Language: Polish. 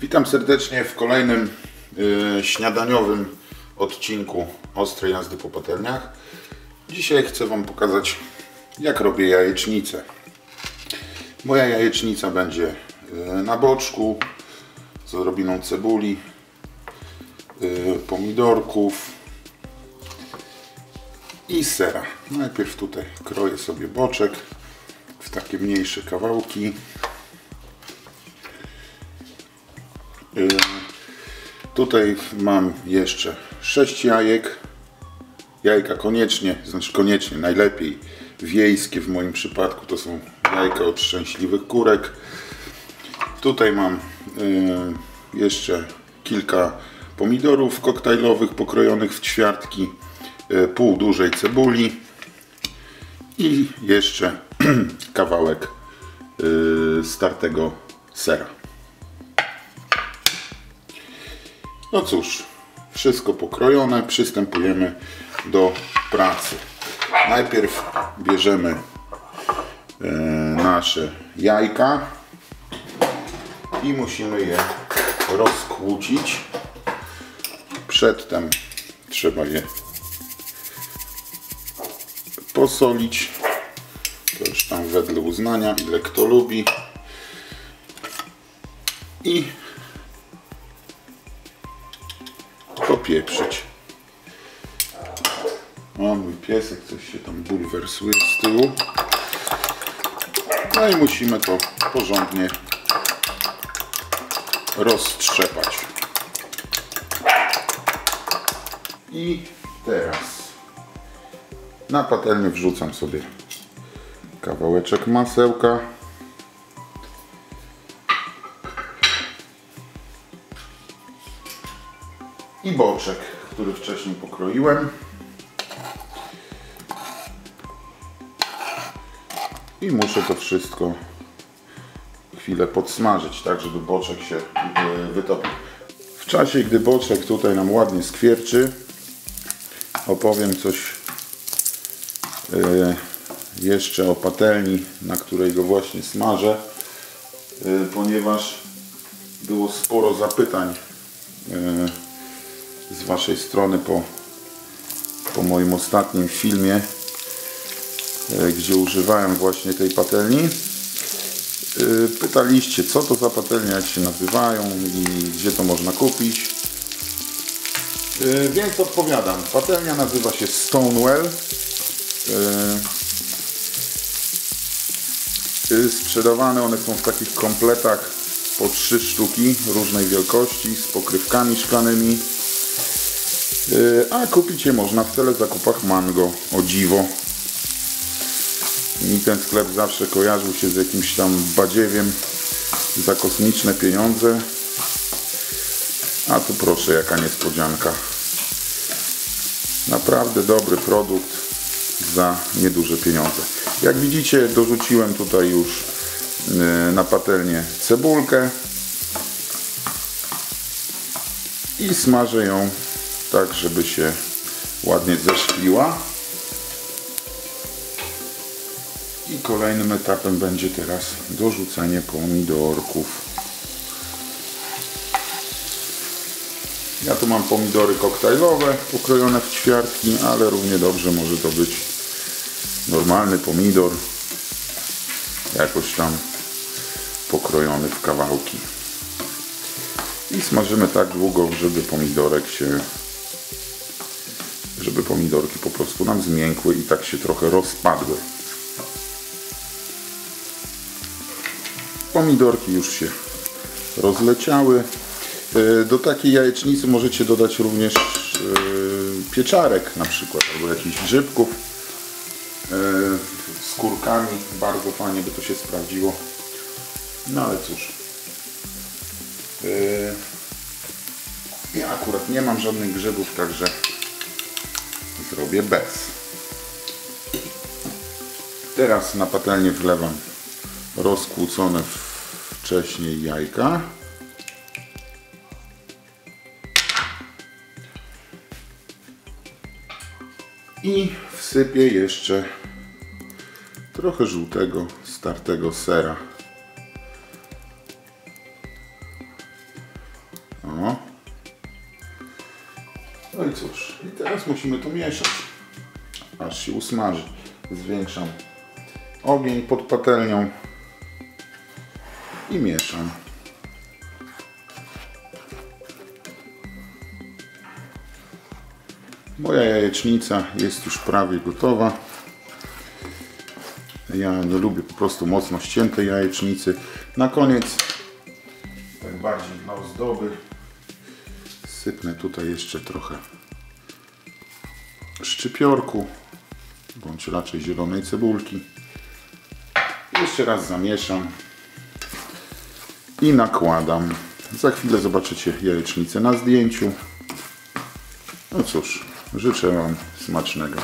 Witam serdecznie w kolejnym y, śniadaniowym odcinku ostrej jazdy po patelniach. Dzisiaj chcę Wam pokazać jak robię jajecznicę. Moja jajecznica będzie y, na boczku z odrobiną cebuli, y, pomidorków i sera. Najpierw tutaj kroję sobie boczek w takie mniejsze kawałki. Tutaj mam jeszcze 6 jajek. Jajka koniecznie, znaczy koniecznie, najlepiej wiejskie w moim przypadku to są jajka od szczęśliwych kurek. Tutaj mam y, jeszcze kilka pomidorów koktajlowych pokrojonych w ćwiartki, y, pół dużej cebuli i jeszcze kawałek y, startego sera. No cóż, wszystko pokrojone, przystępujemy do pracy. Najpierw bierzemy e, nasze jajka i musimy je rozkłócić. Przedtem trzeba je posolić. To już tam wedle uznania, ile kto lubi. I popieprzyć. O, mój piesek coś się tam bulwersuje z tyłu. No i musimy to porządnie roztrzepać. I teraz na patelnię wrzucam sobie kawałeczek masełka. I boczek, który wcześniej pokroiłem. I muszę to wszystko chwilę podsmażyć, tak żeby boczek się e, wytopił. W czasie, gdy boczek tutaj nam ładnie skwierczy, opowiem coś e, jeszcze o patelni, na której go właśnie smażę, e, ponieważ było sporo zapytań z Waszej strony po, po moim ostatnim filmie, gdzie używałem właśnie tej patelni. Pytaliście, co to za patelnia, jak się nazywają i gdzie to można kupić. Więc odpowiadam. Patelnia nazywa się Stonewell. Sprzedawane one są w takich kompletach po trzy sztuki różnej wielkości z pokrywkami szklanymi. A kupić je można w telezakupach Mango, o dziwo. Mi ten sklep zawsze kojarzył się z jakimś tam badziewiem za kosmiczne pieniądze. A tu proszę, jaka niespodzianka. Naprawdę dobry produkt za nieduże pieniądze. Jak widzicie, dorzuciłem tutaj już na patelnię cebulkę i smażę ją tak, żeby się ładnie zeszkliła. I kolejnym etapem będzie teraz dorzucenie pomidorków. Ja tu mam pomidory koktajlowe ukrojone w ćwiartki, ale równie dobrze może to być normalny pomidor jakoś tam pokrojony w kawałki. I smażymy tak długo, żeby pomidorek się żeby pomidorki po prostu nam zmiękły i tak się trochę rozpadły. Pomidorki już się rozleciały. E, do takiej jajecznicy możecie dodać również e, pieczarek na przykład, albo jakichś grzybków e, z kurkami. Bardzo fajnie by to się sprawdziło. No ale cóż. Ja akurat nie mam żadnych grzybów, także robię bez. Teraz na patelnię wlewam rozkłócone wcześniej jajka. I wsypię jeszcze trochę żółtego, startego sera. O. No i cóż, musimy to mieszać, aż się usmaży. Zwiększam ogień pod patelnią i mieszam. Moja jajecznica jest już prawie gotowa. Ja nie lubię po prostu mocno ściętej jajecznicy. Na koniec, tak bardziej dla ozdoby, sypnę tutaj jeszcze trochę szczypiorku, bądź raczej zielonej cebulki. Jeszcze raz zamieszam i nakładam. Za chwilę zobaczycie jajecznicę na zdjęciu. No cóż, życzę Wam smacznego.